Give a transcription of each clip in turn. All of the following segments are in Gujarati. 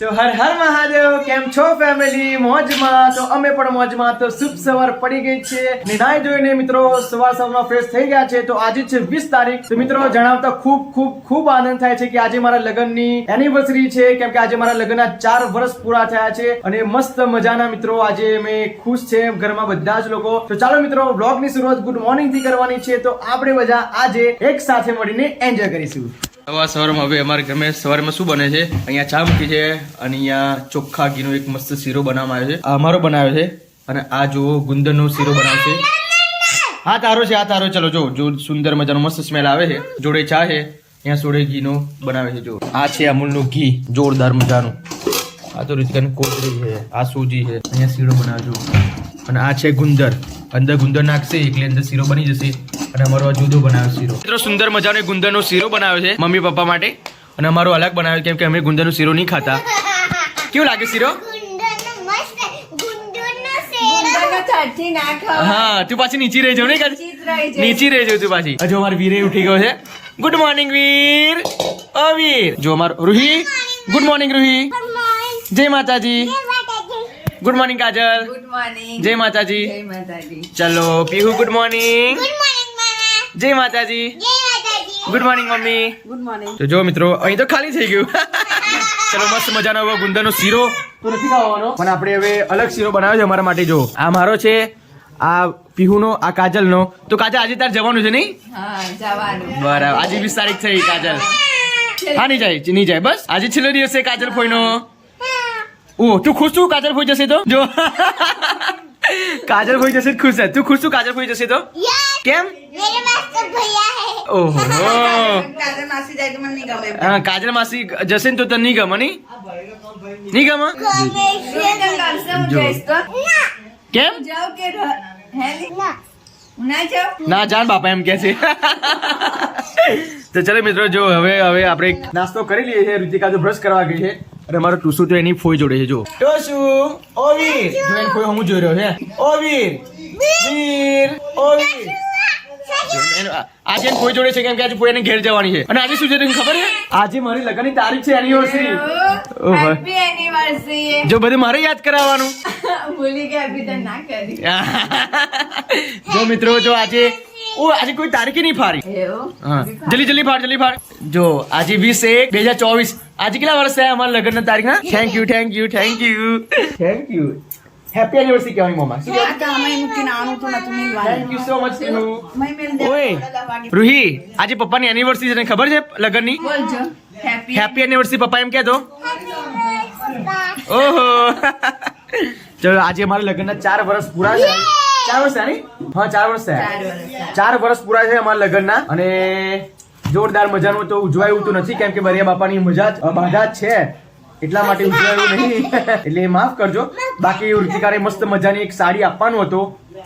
તો હર હર મહાદેવ, કેમ છો ફેમિલી મોજમાં? તો અમે પણ મોજમાં. તો શુભ સવાર પડી ગઈ છે. નિનાય જોઈને મિત્રો, સવાર સવારમાં ફ્રેશ થઈ ગયા છે. તો આજે છે 20 તારીખ. તો મિત્રો, જણાવતા ખૂબ ખૂબ ખૂબ આનંદ થાય છે કે આજે મારા લગ્નની એનિવર્સરી છે. કેમ કે આજે મારા લગ્નના ચાર વર્ષ પૂરા થયા છે અને મસ્ત મજાના મિત્રો, આજે અમે ખુશ છે ઘરમાં બધા જ લોકો. તો ચાલો મિત્રો બ્લોગની શરૂઆત ગુડ મોર્નિંગથી કરવાની છે. તો આપણે બધા આજે એક સાથે મળીને એન્જોય કરીશું. સવાર સવારમાં હવે અમારે ઘરમાં સવારમાં શું બને છે? અહીંયા ચા મૂકી છે અને અહીંયા ચોખ્ખા ઘીનો એક મસ્ત શીરો બનાવવામાં આવ્યો છે. આ અમારો બનાવ્યો છે અને આ જુઓ ગુંદરનો શીરો બનાવશે. હા, તારો છે આ તારો ચલો જો જો સુંદર મજાનો મસ્ત સ્મેલ આવે છે. જોડે ચા છે, અહીંયા જોડે ઘીનો બનાવે છે જો આ છે અમૂલનું ઘી, જોરદાર મજાનું. આ તો રીતકાની કોથળી છે, આ સૂજી છે. અહીંયા શીરો બનાવજો અને આ છે ગુંદર. અંદર ગુંદર નાખશે એટલે અંદર શીરો બની જશે અને અમારો આ જુદો બનાવ્યો શીરો. મિત્રો સુંદર મજાનો ગુંદરનો શીરો બનાવ્યો છે મમ્મી પપ્પા માટે. અને અમારો અલગ બનાવ્યો કેમ કે અમે ગુંદરનો શીરો નહીં ખાતા. કેવું લાગે શીરો? ના. હા તું પાછી નીચી રહી જાવ? ચિતરાઈ નીચી રહી જાવ તું પાછી. હજુ અમારો વીરે ઉઠી ગયો છે. Good morning Veer. અ વીર. જો અમારો રૂહી. Good morning Ruhi. જય Mataji. Good morning Kajal good morning જય માતાજી જય માતાજી. ચલો Pihu good morning good morning જય માતાજી જય Mataji good morning mummy good morning તો જો મિત્રો અહીં તો ખાલી થઈ ગયું. ચલો મસ્ત મજાનો હવે ગુંદરનો શીરો. તો નથી ખાવાનો. પણ આપણે હવે અલગ શીરો બનાવ્યો છે અમારા માટે જો. આ મારો છે આ પીહુનો આ કાજલનો. તો કાજલ આજે તાર જવાનું છે નહીં? હા જવાનું. બરાબર. આજે વીસ તારીખ થઈ કાજલ. હા નહીં જાય નહીં જાય. બસ આજે છેલ્લો દિવસ છે કાજલ ફોઈનો. ઓ તું ખુશ છું કાજલ ફોઈ જશે તો? જો. કાજલ ફોઈ જશે તો ખુશ છે. તું ખુશ છું કાજલ ફોઈ જશે તો? કેમ? મેરે પાસ તો ભૈયા હે. ઓહો. કાજલ માસી જાય તો મને નહીં ગમે. હા કાજલ માસી જશે ને તો તને નહીં ગમે નહીં? નહીં ગમે? કેમ? તો? ના. જાન બાપા એમ કે છે. તો ચલો મિત્રો જો હવે હવે આપણે નાસ્તો કરી લઈએ છીએ. ઋતિકા જો બ્રશ કરવા ગઈ છે. અને મારો ટુસુ તો એની ફોઈ જોડે છે જો. ટુસુ ઓવીર. વીર જો એની ફોઈ હું જોઈ રહ્યો છે? ઓવીર. વીર ઓવીર. ઓ વીર જો આજે એની ફોઈ જોડે છે કેમ કે આજે ફોઈ એને ઘેર જવાની છે. અને આજે શું છે તને ખબર છે? આજે મારી લગ્નની તારીખ છે એનિવર્સરી જો બધું મારે યાદ કરાવવાનું. ભૂલી ગયા અભી તો ના કરી. જો મિત્રો જો આજે ઓ આજે કોઈ તારીખે નહીં ફારી. હા. જલ્દી જલ્દી ફાડ જલ્દી ફાડ. જો આજે વીસ એક બે હજાર ચોવીસ. આજે કેટલા વર્ષ થયા અમારા લગ્નના તારીખ ના thank you thank you thank you thank you happy anniversary કહેવાની મમ્મા. શું. થેન્ક યુ સો મચ મય મિલ દે. ઓય રૂહી આજે પપ્પાની એનિવર્સરી છે ખબર છે લગ્નની? હેપી હેપી એનિવર્સરી પપ્પા એમ કહેતો. ઓહો. ચલો આજે અમારા લગ્નના ચાર વર્ષ પૂરા છે ચાર વર્ષ થયા હા ચાર વર્ષ થયા. ચાર વર્ષ પૂરા છે અમારા લગ્નના. અને જોરદાર મજાનું તો ઉજવાયું તો નથી કેમ કે બરિયા બાપાની મજા જ બાધા જ છે. એટલા માટે ઉજવાયું નહીં. એટલે એ માફ કરજો. બાકી ઋતિકાને મસ્ત મજાની એક સાડી આપવાનો હતો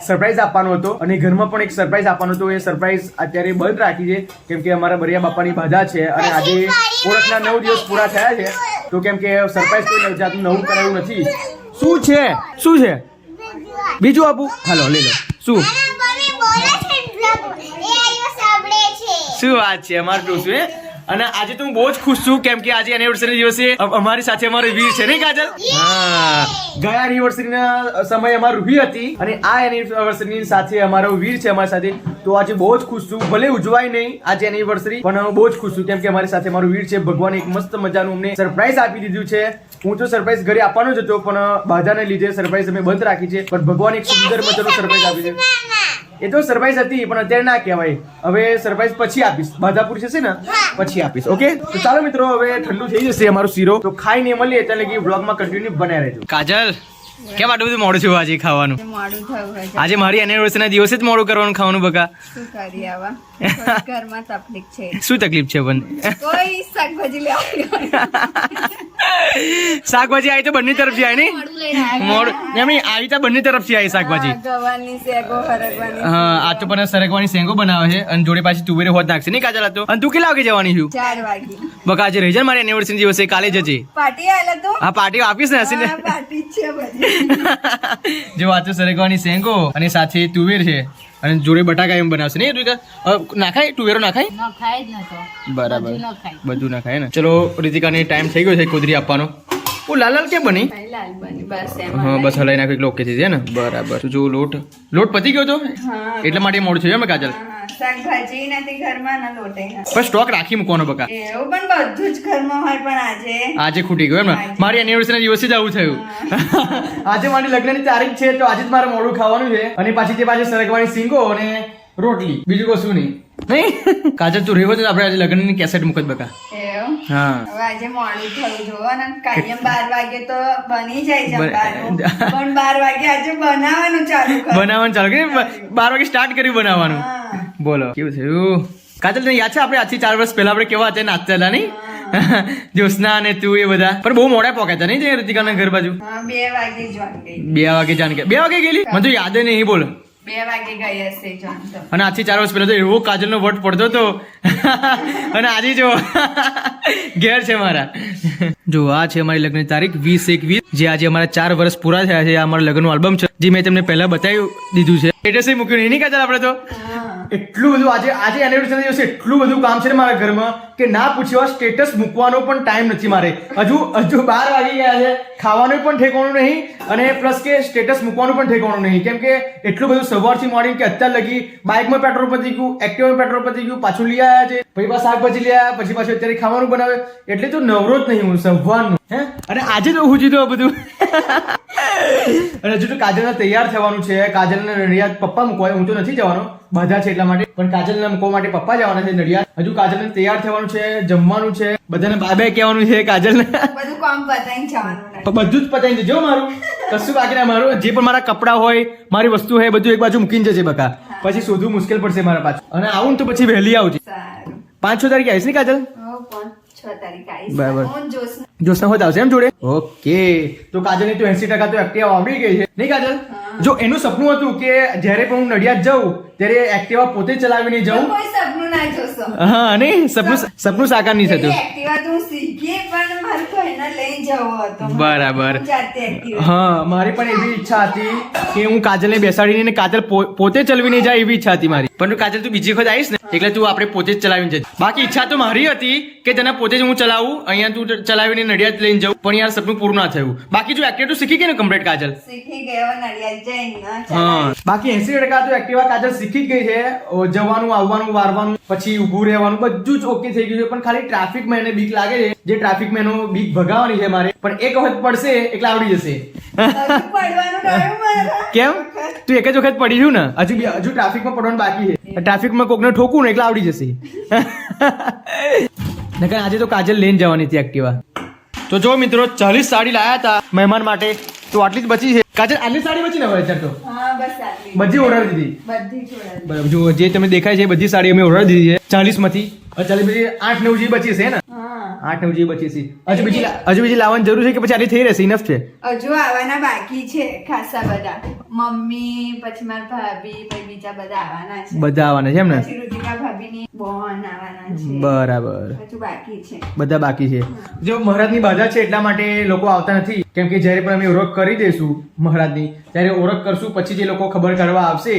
સરપ્રાઈઝ આપવાનો હતો અને ઘરમાં પણ એક સરપ્રાઈઝ આપવાનો હતો. એ સરપ્રાઈઝ અત્યારે બંધ રાખી છે કેમ કે અમારા બરિયા બાપાની બાધા છે. અને આજે ઓળખના નવ દિવસ પૂરા થયા છે. તો કેમ કે સરપ્રાઈઝ કોઈ જાતનું નવું કરાયું નથી. શું છે? શું છે? બીજું આપું? હાલો લઈ લો. શું? શું વાત છે છે. શું છે? અમારું અને આજે તો હું બહુ જ ખુશ છું કેમ કે આજે એનિવર્સરી દિવસે અમારી સાથે અમારો વીર છે નહીં કાજલ? હા. ગયા એનિવર્સરી ના સમયે અમારી રૂહી હતી અને આ એનિવર્સરી સાથે અમારો વીર છે અમારી સાથે. તો આજે બહુ જ ખુશ છું. ભલે ઉજવાય નહીં આજે એનિવર્સરી પણ હું બહુ જ ખુશ છું કેમ કે અમારી સાથે મારું વીર છે. ભગવાન એક મસ્ત મજાનું અમને સરપ્રાઈઝ આપી દીધું છે. હું તો સરપ્રાઈઝ ઘરે આપવાનો જ હતો પણ બાધાને લીધે સરપ્રાઈઝ અમે બંધ રાખી છે. પણ ભગવાન એક સુંદર મજાનું સરપ્રાઈઝ આપી છે. એ તો સરપ્રાઈઝ હતી પણ અત્યારે ના કહેવાય. હવે સરપ્રાઈઝ પછી આપીશ. બાધાપુર છે ને પછી આપીશ ઓકે? તો ચાલો મિત્રો હવે ઠંડુ થઈ જશે અમારો શીરો. તો ખાઈને મળીએ એટલે કે બ્લોગમાં કન્ટિન્યુ બનાવી રહેજો. કાજલ કેમ આટલું બધું મોડું થયું આજે ખાવાનું? મોડું થયું હોય છે. આજે મારી એનિવર્સરી ના દિવસે જ મોડું કરવાનું ખાવાનું બકા. શું કરી આવા ઘરમાં તકલીફ છે. શું તકલીફ છે પણ? કોઈ શાકભાજી લેવા શાકભાજી આવી તો બંને તરફથી આવી નહીં? મોડું. એમ નહીં આવી તો બંને તરફથી આવી શાકભાજી. હા, ગવારની હરગવાની હા આ તો પણ સરગવાની સેંગો બનાવે છે અને જોડે પાછી તુવેરે હોત નાખશે. નહીં કાજલ તો? અને તું કેટલા વાગે જવાની છું? ચાર વાગે. બકા આજે રહી જાય ને મારી એનિવર્સરી દિવસે કાલે જજે. પાર્ટી આવેલા તો હા પાર્ટી આપીશ ને હસીને. પાર્ટી છે જો આ તો સરગવાની સેંગો અને સાથે તુવેર છે. અને જોડે બટાકા એમ બનાવશે નહીં રીતિકા નાખાય? ટુવેરો નાખાય? ન ખાય જ નતો. બરાબર. બધું ન ખાય. નાખાય ને ચલો રિતિકાને ટાઈમ થઈ ગયો છે કુદરી આપવાનો. ઓ લાલ લાલ કેમ બની? હા બસ હલાઈ નાખ્યું એટલે ઓકે થઈ જાય ને? બરાબર. જો લોટ લોટ પતી ગયો તો? એટલા માટે મોડું થયું એમ ને કાજલ? હા, શાકભાજી નથી ઘરમાં ન લોટે. પણ સ્ટોક રાખી મૂકવાનો બકા. એવું પણ બધું જ ઘરમાં હોય પણ આજે. આજે ખૂટી ગયું એમ મારી એનિવર્સરી દિવસે જ આવું થયું. આજે મારી લગ્નની તારીખ છે તો આજે જ મારે મોડું ખાવાનું છે. અને પાછી તે પાછી સરગવાની સિંગો અને રોટલી બીજું કશું નહીં. નહીં? કાજલ તું રહેવો તો આપણે આજે લગ્નની કેસેટ મૂકત બકા. હા. હવે આજે મોડું થયું જોવો ને. કાયમ બાર વાગે તો બની જાય જમવાનું પણ બાર વાગે આજે બનાવવાનું ચાલુ બનાવવાનું ચાલુ બાર વાગે સ્ટાર્ટ કર્યું બનાવવાનું. બોલો કેવું થયું કાજલ તને યાદ છે આપણે આજથી ચાર વર્ષ પહેલા આપણે કેવા હતા? નાચતા હતા નહીં? જ્યોત્સના અને તું એ બધા. પણ બહુ મોડા પોકેતા હતા નહીં તે ઋતિકાના ઘર બાજુ? બે વાગે જોન બે વાગે જાણ બે વાગે ગયેલી? મને તો યાદ નહીં બોલ. બે વાગે ગઈ હશે અને આજથી ચાર વર્ષ પહેલા તો એવો કાજલનો વટ પડતો હતો. અને આજે જો ઘેર છે મારા. જો આ છે અમારી લગ્નની તારીખ વીસ એક વીસ જે આજે અમારા ચાર વર્ષ પૂરા થયા છે આ અમારા લગ્નનું આલ્બમ છે જે મેં તમને પહેલા બતાવી દીધું છે. સ્ટેટસ મૂક્યું નહીં. નહીં આપણે તો એટલું બધું આજે આજે એનિવર્સરી દિવસે એટલું બધું કામ છે ને મારા ઘરમાં કે ના પૂછ્યો સ્ટેટસ મૂકવાનો પણ ટાઈમ નથી મારે. હજુ હજુ બાર વાગી ગયા છે. ખાવાનું પણ ઠેકવાનું નહીં અને પ્લસ કે સ્ટેટસ મૂકવાનું પણ ઠેકવાનું નહીં. કેમ કે એટલું બધું સવારથી મોર્નિંગ કે અત્યાર લગી બાઇકમાં પેટ્રોલ પતી ગયું એક્ટિવમાં પેટ્રોલ પતી ગયું પાછું લઈ આવ્યા છે. પછી પાછા શાકભાજી લઈ આવ્યા પછી પાછું અત્યારે ખાવાનું બનાવે. એટલે તો નવરો જ નહીં હું સવારનું. હે? અને આજે તો હું જીતો બધું. અને હજુ તો કાજલને તૈયાર થવાનું છે. કાજલને નડિયાદ પપ્પા મૂકવા હું તો નથી જવાનો બધા છે એટલા માટે. પણ કાજલને મૂકવા માટે પપ્પા જવાના છે નડિયાદ. હજુ કાજલને તૈયાર થવાનું છે જમવાનું છે. બધાને બાય બાય કહેવાનું છે કાજલને. બધું કામ પતાઈને જવાનું બધું જ પતાવી જજો મારું. કશું બાકી ના મારું. જે પણ મારા કપડા હોય મારી વસ્તુ હોય બધું એક બાજુ મૂકીને જશે બકા. પછી શોધવું મુશ્કેલ પડશે મારા પાછું. અને આવું તો પછી વહેલી આવજે. પાંચ છ તારીખે આવીશ ને કાજલ? બરાબર. જોશના હોત આવશે એમ જોડે? ઓકે. તો કાજલની તો એસી ટકા તો એક્ટિવ આવડી ગઈ છે. નહીં કાજલ? જો એનું સપનું હતું કે જ્યારે પણ હું નડિયાદ જાઉં ત્યારે એક્ટિવા પોતે ચલાવીને જાઉં. કોઈ સપનું ના જોશો. હા નહીં સપનું સપનું સાકાર નહીં થતું એક્ટિવા તો હું શીખી પણ મારે ભાઈને લઈ જવો હતો. બરાબર. હું મારી પણ એવી ઈચ્છા હતી કે હું કાજલને બેસાડીને કાજલ પોતે ચલાવીને જાય એવી ઈચ્છા હતી મારી. પણ કાજલ તું બીજી વખત આવીશ ને એટલે તું આપણે પોતે જ ચલાવીને જજે. બાકી ઈચ્છા તો મારી હતી કે તને પોતે જ હું ચલાવું અહીંયા તું ચલાવીને નડિયાદ લઈને જવું પણ યાર સપનું પૂરું ના થયું. બાકી જો એક્ટિવા તું શીખી ગઈ ને કમ્પ્લીટ કાજલ? શીખી ગયો હા. બાકી એસી ટકા તો એક્ટિવા કાજલ શીખી ગઈ છે. જવાનું આવવાનું વારવાનું પછી ઊભું રહેવાનું બધું જ ઓકે થઈ ગયું છે પણ ખાલી ટ્રાફિકમાં એને બીક લાગે છે. જે ટ્રાફિકમાં એનો બીક ભગાવવાની છે મારે પણ એક વખત પડશે એટલે આવડી જશે. કેમ? તું એક જ વખત પડી છું ને? હજુ હજુ ટ્રાફિકમાં પડવાનું બાકી છે. ટ્રાફિકમાં કોકને ઠોકું ને એટલે આવડી જશે. નકર આજે તો કાજલ લઈને જવાની હતી એક્ટિવા તો જો મિત્રો ચાલીસ સાડી લાયા હતા મહેમાન માટે તો આટલી જ બચી છે. કાજલ આની સાડી બચી ને હવે અત્યારે તો? હા બસ આટલી. બધી ઓર્ડર દીધી? બધી જોડાયેલી. બરાબર જો જે તમે દેખાય છે બધી સાડી અમે ઓર્ડર દીધી છે. ચાલીસમાંથી ચાલીસ બધી આઠ નવ જેવી બચી છે ને? હા. આઠ નવ જેવી બચી છે હજુ બીજી હજુ બીજી લાવવાની જરૂર છે કે પછી આની થઈ રહેશે? ઇનફ છે. હજુ આવવાના બાકી છે ખાસા બધા. મમ્મી પછી મારા ભાભી પછી બીજા બધા આવવાના છે. બધા આવવાના છે એમ ને? પછી રુચિકા ભાભીની બોન આવવાના છે. બરાબર. હજુ બાકી છે. બધા બાકી છે. જો મહારાજની બાધા છે એટલા માટે લોકો આવતા નથી. કેમ કે જ્યારે પણ અમે ઓળખ કરી દઈશું મહારાજની ત્યારે ઓળખ કરશું પછી જે લોકો ખબર કાઢવા આવશે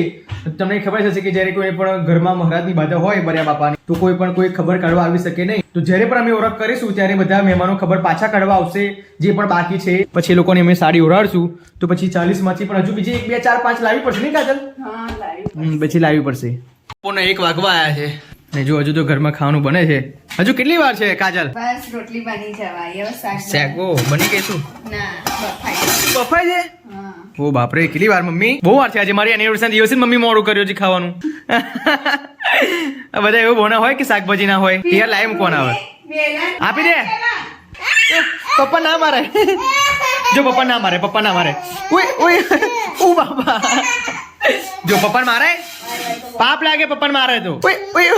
તમને ખબર હશે કે જ્યારે કોઈ પણ ઘરમાં મહારાજની બાધા હોય બર્યા બાપાની તો કોઈ પણ કોઈ ખબર કાઢવા આવી શકે નહીં. તો જ્યારે પણ અમે ઓળખ કરીશું ત્યારે બધા મહેમાનો ખબર પાછા કાઢવા આવશે જે પણ બાકી છે. પછી એ લોકોને અમે સાડી ઓઢાડશું તો પછી ચાલીસમાંથી પણ હજુ બીજી એક બે ચાર પાંચ લાવવી પડશે નહીં કાજલ? હા લાવી પછી લાવવી પડશે. બપોરના એક વાગવા આવ્યા છે. ને જો હજુ તો ઘરમાં ખાવાનું બને છે. હજુ કેટલી વાર છે કાજલ? બસ રોટલી બની જવાય હવે. શાક શેકો બની ગઈ શું? ના બફાઈ બફાઈ છે? હા. ઓ બાપરે કેટલી વાર મમ્મી? બહુ વાર છે આજે મારી એનિવર્સરી દિવસે મમ્મી મોડું કર્યું છે ખાવાનું. બધા એવું બોના હોય કે શાકભાજી ના હોય? યાર લાઈમ કોણ આવે? આપી દે. પપ્પા ના મારે. જો પપ્પા ના મારે પપ્પા ના મારે. ઓય ઓય ઓ બાપા. જો પપ્પા મારે? પાપ લાગે પપ્પા મારે તો. ઓય ઓય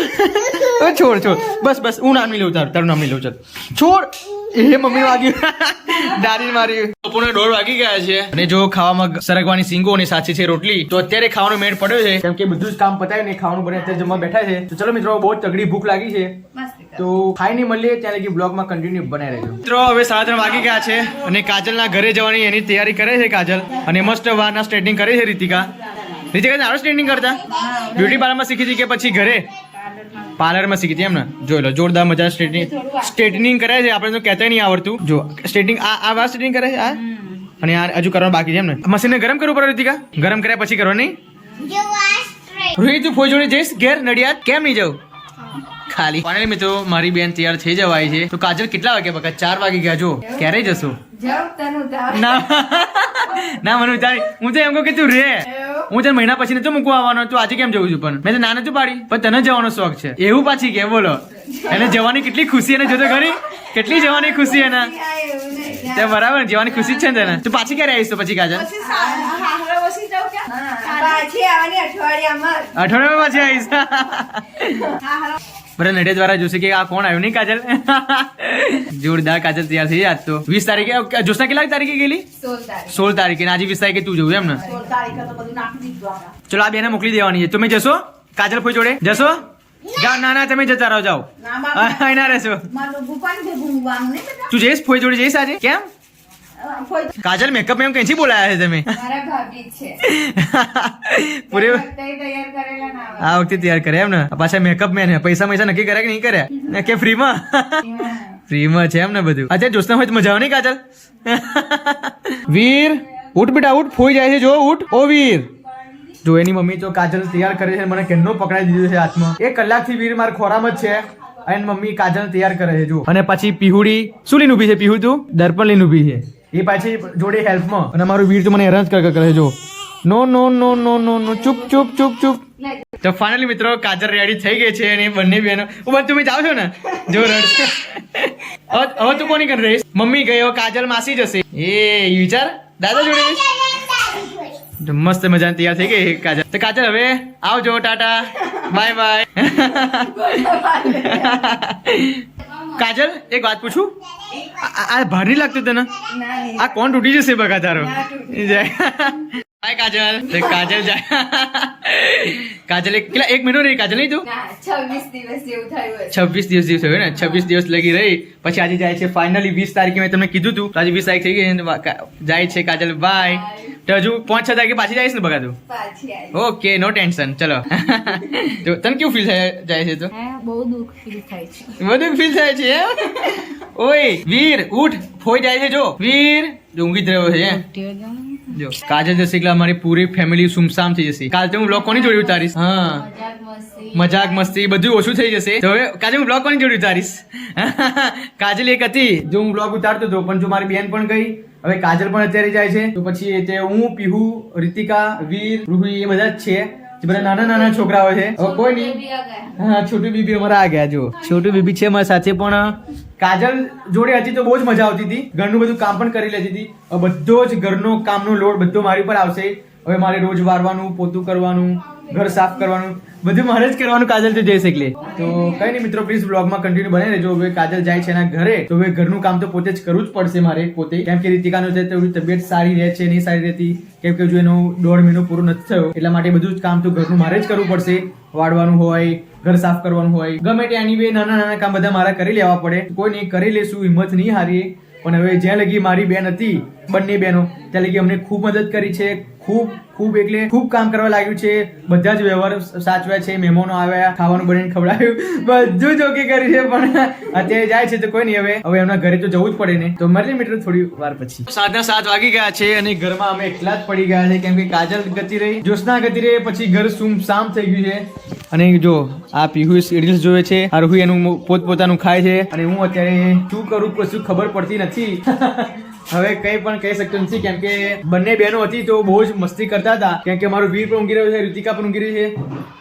ઓય છોડ છોડ. બસ બસ હું નામ લઉં તારું તારું નામ લઉં ચાલ. છોડ. એ મમ્મી વાગ્યું. દાદી મારી. બપોરના દોઢ વાગી ગયા છે. અને જો ખાવામાં સરગવાની સિંગો અને સાચી છે રોટલી તો અત્યારે ખાવાનો મેળ પડ્યો છે. કેમ કે બધું જ કામ પતાવી ને ખાવાનું બને અત્યારે જમવા બેઠા છે. તો ચલો મિત્રો બહુ તગડી ભૂખ લાગી છે. તો ખાઈ ખાઈને મળીએ ત્યાં લગી બ્લોગમાં કન્ટિન્યુ બનાવી રહેજો. મિત્રો હવે સાડા ત્રણ વાગી ગયા છે અને કાજલના ઘરે જવાની એની તૈયારી કરે છે કાજલ. અને મસ્ત વારના સ્ટ્રેટિંગ કરે છે રીતિકા. રીતિકા સારું સ્ટ્રેટિંગ કરતા? બ્યુટી પાર્લરમાં શીખી હતી કે પછી ઘરે? પાર્લરમાં શીખી હતી એમ ને જોઈ લો જોરદાર મજા સ્ટ્રેટનિંગ સ્ટ્રેટનિંગ કરે છે આપણે તો કહેતા નહીં આવડતું. જો સ્ટ્રેટનિંગ આ આ વાર સ્ટ્રેટનિંગ કરે છે આ? અને આ હજુ કરવાનું બાકી છે એમ ને મશીનને ગરમ કરવું પડે રીતિકા? ગરમ કર્યા પછી કરવાની? નહીં. રોહિત તું ફોઈ જોડે જઈશ ઘેર નડિયાદ? કેમ નહીં જાઉં ખાલી. ફાઇનલી મિત્રો મારી બેન તૈયાર થઈ જવાય છે. તો કાજલ કેટલા વાગે બકા ચાર વાગે ગયા જો. ક્યારે જશો. ના. ના મને ઉતારી હું તો એમ કહું કે તું રે. હું તને મહિના પછી નતો મૂકવા આવવાનો તું આજે કેમ જવું છું પણ? મેં તો ના નતું પાડી પણ તને જવાનો શોખ છે. એવું પાછી કે બોલો. એને જવાની કેટલી ખુશી એને જોતો ખરી. કેટલી જવાની ખુશી એને. તે બરાબર જવાની ખુશી છે ને તને. તું પાછી ક્યારે આવીશ તો પછી કાજલ? હા, પાછી આવવાની અઠવાડિયામાં. જ. અઠવાડિયામાં પાછી આવીશ. બધા નડે દ્વારા જોશે કે આ કોણ આવ્યું? નહીં કાજલ? જોરદાર કાજલ તૈયાર થઈ જાય તો. વીસ તારીખે જોશના કેટલા તારીખે ગયેલી? સોળ તારીખે. આજે વીસ તારીખે તું જવું એમ ને? ચલો આ બેને મોકલી દેવાની છે. તમે જશો? કાજલ ફોઈ જોડે? જશો? જાઓ ના ના તમે જતા રહો જાઓ. ના રહેશો. તું જઈશ? ફોઈ જોડે જઈશ આજે? કેમ? કાજલ મેકઅપ એમ કઈથી બોલાયા છે તમે? મારા ભાભી છે. પૂરી તૈયાર કરેલા ના આ વખતે તૈયાર કરે એમ ને પાછા મેકઅપ મેન હે. પૈસા પૈસા નક્કી કર્યા કે નહીં કર્યા? કે ફ્રીમાં. ફ્રીમાં. છે એમ ને બધું. અચ્છા જોશના હોય તો મજા આવે નહીં કાજલ? વીર ઉઠ બેટા ઉઠ. ફોઈ જાય છે જો ઉઠ. ઓ વીર. જો એની મમ્મી તો કાજલ તૈયાર કરે છે મને કેનો પકડાઈ દીધું છે હાથમાં. એક કલાકથી વીર માર ખોરામ જ છે. અને મમ્મી કાજલ તૈયાર કરે છે જો. અને પછી પીહુડી. શું લઈને ઊભી છે પીહુ તું? દર્પણ લઈને ઊભી છે. એ પાછી જોડે હેલ્પમાં અને મારું વીર તો મને હેરાન જ કર જો. નો નો નો નો નો નો. ચૂપ ચૂપ ચૂપ ચૂપ. તો ફાઇનલી મિત્રો કાજલ રેડી થઈ ગઈ છે અને બંને બહેનો ઊભા તમે જાઓ છો ને? જો હવે હવે તું કોની કરી રહીશ? મમ્મી ગયો કાજલ માસી જશે. એ વિચાર? દાદા જોડે મસ્ત મજાની તૈયાર થઈ ગઈ કાજલ. તો કાજલ હવે આવજો ટાટા. બાય બાય કાજલ એક વાત પૂછું? આ- ભાર લાગતું તને આ કોણ તૂટી જશે બગા તારો? જાય. કાજલ. કાજલ જાય કાજલ એક કેટલા એક મહિનો રહી કાજલ નહીં તું? છવ્વીસ દિવસ જેવું થયું છવ્વીસ દિવસ જેવું થયું ને? છવ્વીસ દિવસ લગી રહી. પછી આજે જાય છે ફાઇનલી વીસ તારીખે મેં તમને કીધું તું. તો આજે વીસ તારીખ થઈ ગઈ જાય છે કાજલ બાય તો હજુ પાંચ છ તારીખે પાછી જઈશ ને બગા તું? ઓકે નો ટેન્શન ચલો. તો તને કેવું ફીલ થાય જાય છે તો? બહુ દુઃખ ફીલ થાય છે. બધું ફીલ થાય છે? ઓય વીર ઉઠ ફોઈ જાય છે જો. વીર ઊંઘી જ રહ્યો છે? જો કાજલ જશે એટલે અમારી પૂરી ફેમિલી સુમસામ થઈ જશે. કાલ તો હું બ્લોગ કોની જોડી ઉતારીશ? હા. મજાક મસ્તી. બધું ઓછું થઈ જશે. તો હવે કાજલ હું બ્લોગ કોની જોડી ઉતારીશ? કાજલ એક હતી. જો હું બ્લોગ ઉતારતો હતો પણ જો મારી બેન પણ ગઈ હવે કાજલ પણ અત્યારે જાય છે. તો પછી તે હું પીહુ રીતિકા વીર રૂહી એ બધા જ છે. જે બધા નાના નાના છોકરાઓ છે. હવે કોઈ નહીં હા છોટું બીબી અમારા આ ગયા જો. છોટું બીબી છે મારા સાથે પણ કાજલ જોડે હતી તો બહુ જ મજા આવતી હતી. ઘરનું બધું કામ પણ કરી લેતી હતી. હવે બધો જ ઘરનો કામનો લોડ બધો મારી પર આવશે. હવે મારે રોજ વારવાનું પોતું કરવાનું. ઘર સાફ કરવાનું. બધું મારે જ કરવાનું કાજલ તો જઈ શકલે તો કઈ નહીં મિત્રો પ્લીઝ બ્લોગમાં કન્ટિન્યુ બને રહેજો. હવે કાજલ જાય છે એના ઘરે. તો હવે ઘરનું કામ તો પોતે જ કરવું જ પડશે મારે પોતે. કેમ કે રીતિકાનો છે તો તબિયત સારી રહે છે, નહીં સારી રહેતી. કેમ કે હજુ એનો દોઢ મહિનો પૂરો નથી થયો, એટલા માટે બધું જ કામ તો ઘરનું મારે જ કરવું પડશે. વાળવાનું હોય, ઘર સાફ કરવાનું હોય. ગમે તે એની બે નાના નાના કામ બધા મારા કરી લેવા પડે. કોઈ નહીં, કરી લેશું, હિંમત નહીં હારીએ. પણ હવે જ્યાં લગી મારી બેન હતી, બંને બહેનો, ત્યાં લગી અમને ખૂબ મદદ કરી છે. ખૂબ ખૂબ એટલે ખૂબ કામ કરવા લાગ્યું છે. બધા જ વ્યવહાર સાચવ્યા છે મહેમાનો આવ્યા, ખાવાનું બનીને ખવડાવ્યું. બધું જ ઓકે કરી છે, પણ અત્યારે જાય છે તો કોઈ નહીં હવે. હવે એમના ઘરે તો જવું જ પડે ને. તો મળીએ મિત્રો થોડી વાર પછી. સાતના સાત વાગી ગયા છે અને ઘરમાં અમે એકલા જ પડી ગયા છે, કેમ કે કાજલ ગતિ રહી, જ્યોત્સના ગતિ રહી, પછી ઘર સુમ સુમસામ થઈ ગયું છે. અને જો આ પીહુ રીલ્સ જોવે છે, આ રૂહી એનું પોતપોતાનું ખાય છે. અને હું અત્યારે શું કરું, કશું ખબર પડતી નથી. હવે કઈ પણ કહી શકતો નથી, કેમ કે બંને બહેનો હતી તો બહુ જ મસ્તી કરતા હતા. કેમ કે મારો વીર પણ ઊંઘી રહ્યો છે ઋતિકા પણ ઊંઘી રહી છે.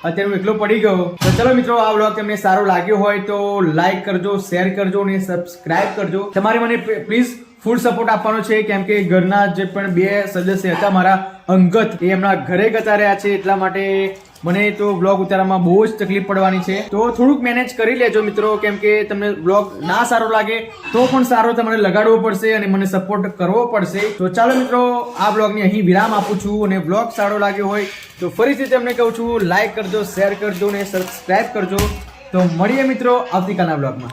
અત્યારે હું એકલો પડી ગયો. તો ચલો મિત્રો, આ વ્લોગ તમને સારો લાગ્યો હોય તો લાઈક કરજો શેર કરજો અને સબસ્ક્રાઇબ કરજો. તમારે મને પ્લીઝ ફૂલ સપોર્ટ આપવાનો છે, કેમ કે ઘરના જે પણ બે સદસ્ય હતા મારા અંગત, એ એમના ઘરે ગતા રહ્યા છે, એટલા માટે મને તો બ્લોગ ઉતારવામાં બહુ જ તકલીફ પડવાની છે. તો થોડુંક મેનેજ કરી લેજો મિત્રો, કેમ કે તમને બ્લોગ ના સારો લાગે, તો પણ સારો તમારે લગાડવો પડશે અને મને સપોર્ટ કરવો પડશે. તો ચાલો મિત્રો, આ બ્લોગની અહીં વિરામ આપું છું અને બ્લોગ સારો લાગ્યો હોય તો ફરીથી તમને કહું છું લાઈક કરજો શેર કરજો અને સબસ્ક્રાઈબ કરજો. તો મળીએ મિત્રો આવતીકાલના બ્લોગમાં